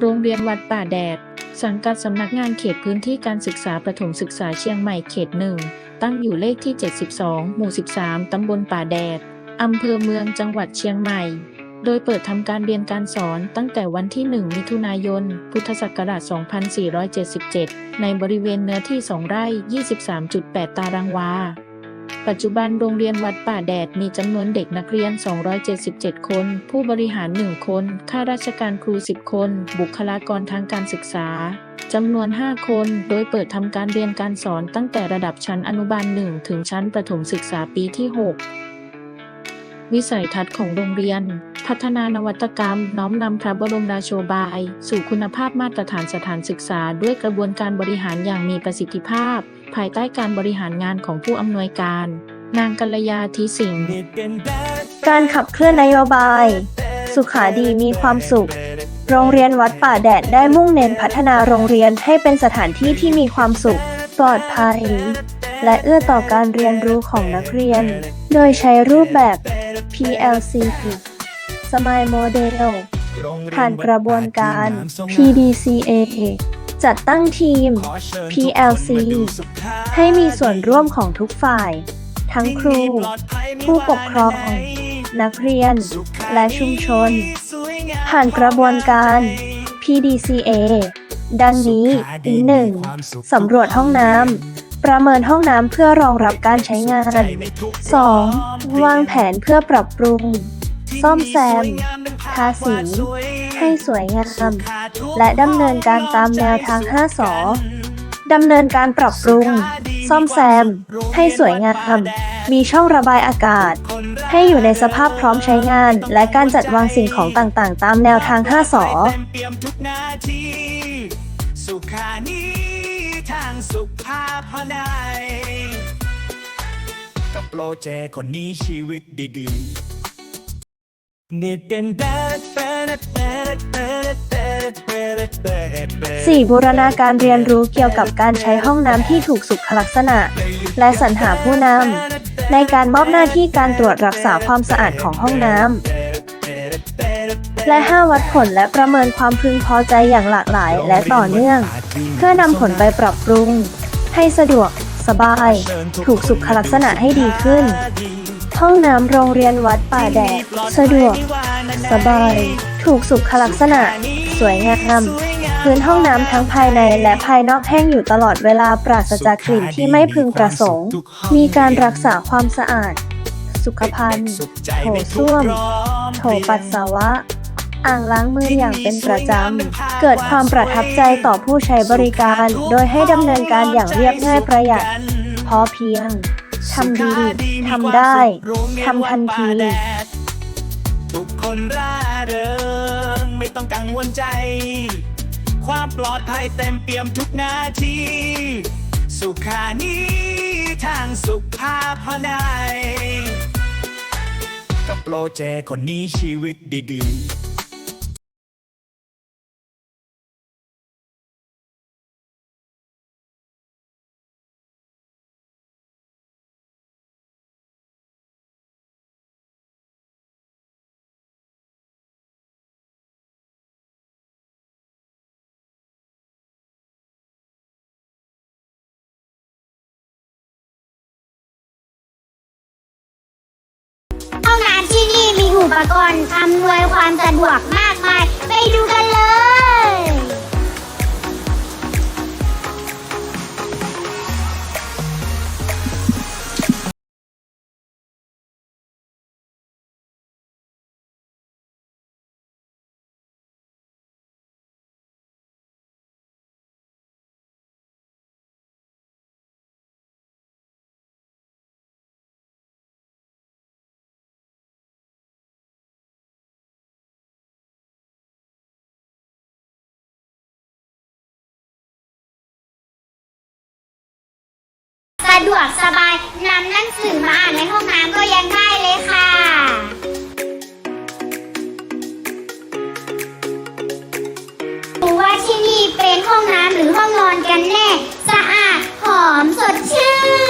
โรงเรียนวัดป่าแดด สังกัดสำนักงานเขตพื้นที่การศึกษาประถมศึกษาเชียงใหม่เขตหนึ่ง ตั้งอยู่เลขที่ 72 หมู่ 13 ตำบลป่าแดด อำเภอเมืองจังหวัดเชียงใหม่ โดยเปิดทำการเรียนการสอนตั้งแต่วันที่ 1 มิถุนายน พุทธศักราช 2477 ในบริเวณเนื้อที่ 2 ไร่ 23.8 ตารางวา ปัจจุบันโรงเรียนวัดป่าแดดมีจำนวนเด็กนักเรียน 277 คน ผู้บริหาร 1 คน ข้าราชการครู 10 คน บุคลากรทางการศึกษาจำนวน 5 คน โดยเปิดทำการเรียนการสอนตั้งแต่ระดับชั้นอนุบาล 1 ถึงชั้นประถมศึกษาปีที่ 6 วิสัยทัศน์ของโรงเรียน พัฒนานวัตกรรม น้อมนำพระบรมราโชบาย สู่คุณภาพมาตรฐานสถานศึกษา ด้วยกระบวนการบริหารอย่างมีประสิทธิภาพ ภายใต้การบริหารงานของผู้อำนวยการ นางกัลยาทิสิงห์การขับเคลื่อนนโยบาย สุขาดีมีความสุข โรงเรียนวัดป่าแดดได้มุ่งเน้นพัฒนาโรงเรียนให้เป็นสถานที่ที่มีความสุข ปลอดภัย และเอื้อต่อการเรียนรู้ของนักเรียน โดยใช้รูปแบบ PLC Smile Model ผ่านกระบวนการ PDCA จัดตั้งทีม PLC ให้มีส่วนร่วมของทุกฝ่าย ทั้งครู ผู้ปกครอง นักเรียน และชุมชน ผ่านกระบวนการ PDCA ดังนี้ 1. สำรวจห้องน้ำ ประเมินห้องน้ำเพื่อรองรับการใช้งาน 2. วางแผนเพื่อปรับปรุง ซ่อมแซม ทาสี ให้สวยงาม และดำเนินการตามแนวทาง 5 สอดำเนินการปรับปรุง ซ่อมแซม ให้สวยงาม มีช่องระบายอากาศ ให้อยู่ในสภาพพร้อมใช้งาน และการจัดวางสิ่งของต่างๆ ตามแนวทาง 5 สอเต็มเปี่ยมทุกนาทีสุขานี้ทางสุขภาพพนายกับโปรเจกต์คนนี้ชีวิตดีๆ 4. บูรณาการเรียนรู้เกี่ยวกับการใช้ห้องน้ำที่ถูกสุขลักษณะ และสรรหาผู้นำในการมอบหน้าที่การตรวจรักษาความสะอาดของห้องน้ำและ 5 วัดผลและประเมินความพึงพอใจอย่างหลากหลายและต่อเนื่อง เพื่อนำผลไปปรับปรุง ให้สะดวก สบาย ถูกสุขลักษณะให้ดีขึ้น ห้องน้ำโรงเรียนวัดป่าแดด สะดวก สบาย ถูกสุขลักษณะ สวยงามพื้นห้องน้ำทั้งภายในและภายนอกแห้งอยู่ตลอดเวลาปราศจากกลิ่นที่ไม่พึงประสงค์ มีการรักษาความสะอาด สุขภัณฑ์โถส้วม โถปัสสาวะ อ่างล้างมืออย่างเป็นประจำ เกิดความประทับใจต่อผู้ใช้บริการ โดยให้ดำเนินการอย่างเรียบง่ายประหยัด พอเพียง ทำดีทำได้ทำทันทีทุกคนร่าเริงไม่ต้องกังวลใจ ความปลอดภัยเต็มเปี่ยมทุกนาที สุขานี้ทางสุขภาพพนายกับโปรเจกต์คนนี้ชีวิตดีๆ ปกรณ์อำนวยความสะดวกมากมาย สะดวกสบายนำหนังสือมาอ่านในห้องน้ำก็ยังได้เลยค่ะ ดูว่าที่นี่เป็นห้องน้ำหรือห้องนอนกันแน่ สะอาดหอมสดชื่น